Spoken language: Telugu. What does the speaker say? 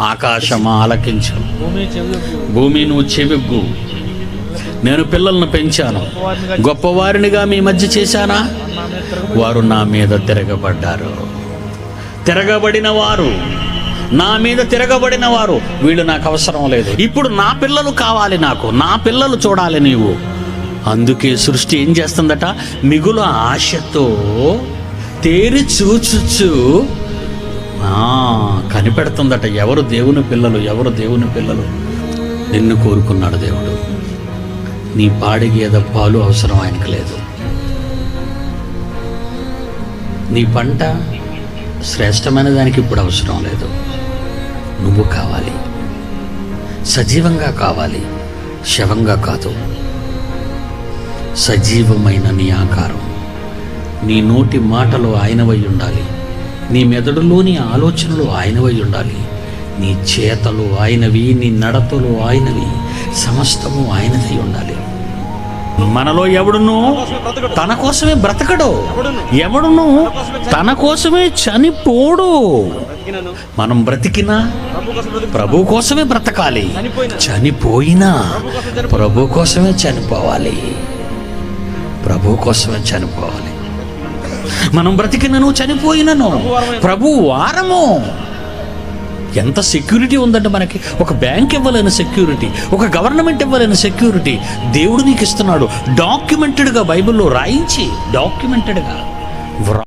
ఆకాశమా ఆలకించు. భూమి నువ్వు చెవిగ్గు. నేను పిల్లలను పెంచాను. గొప్పవారినిగా మీ మధ్య చేశానా? వారు నా మీద తిరగబడ్డారు. తిరగబడిన వారు. నా మీద తిరగబడిన వారు. వీళ్ళు నాకు అవసరం లేదు. ఇప్పుడు నా పిల్లలు కావాలి నాకు. నా పిల్లలు చూడాలి నీవు. అందుకే సృష్టి ఏం చేస్తుందట? మిగులు ఆశతో తేరి చూచుచు కనిపెడుతుందట ఎవరు దేవుని పిల్లలు ఎవరు దేవుని పిల్లలు? నిన్ను కోరుకున్నాడు దేవుడు. నీ పాడి గేద పాలు అవసరం ఆయనకు లేదు. నీ పంట శ్రేష్టమైన దానికి ఇప్పుడు అవసరం లేదు. నువ్వు కావాలి. సజీవంగా కావాలి. శవంగా కాదు. సజీవమైన నీ ఆకారం. నీ నోటి మాటలు ఆయనవై ఉండాలి. నీ మెదడులోని ఆలోచనలు ఆయనవై ఉండాలి. నీ చేతలు ఆయనవి నీ నడతలు ఆయనవి సమస్తము ఆయనదై ఉండాలి. మనలో ఎవడును తన కోసమే బ్రతకడు. ఎవడును తన కోసమే చనిపోడు. మనం బ్రతికినా ప్రభు కోసమే బ్రతకాలి. చనిపోయినా ప్రభు కోసమే చనిపోవాలి. ప్రభు కోసమే చనిపోవాలి. మనం బ్రతికినను చనిపోయినను. ప్రభు వారము. ఎంత సెక్యూరిటీ ఉందంటే మనకి. ఒక బ్యాంక్ ఇవ్వలేని సెక్యూరిటీ ఒక గవర్నమెంట్ ఇవ్వలేని సెక్యూరిటీ. దేవుడు నీకు ఇస్తున్నాడు. డాక్యుమెంటెడ్గా బైబిల్లో రాయించి డాక్యుమెంటెడ్గా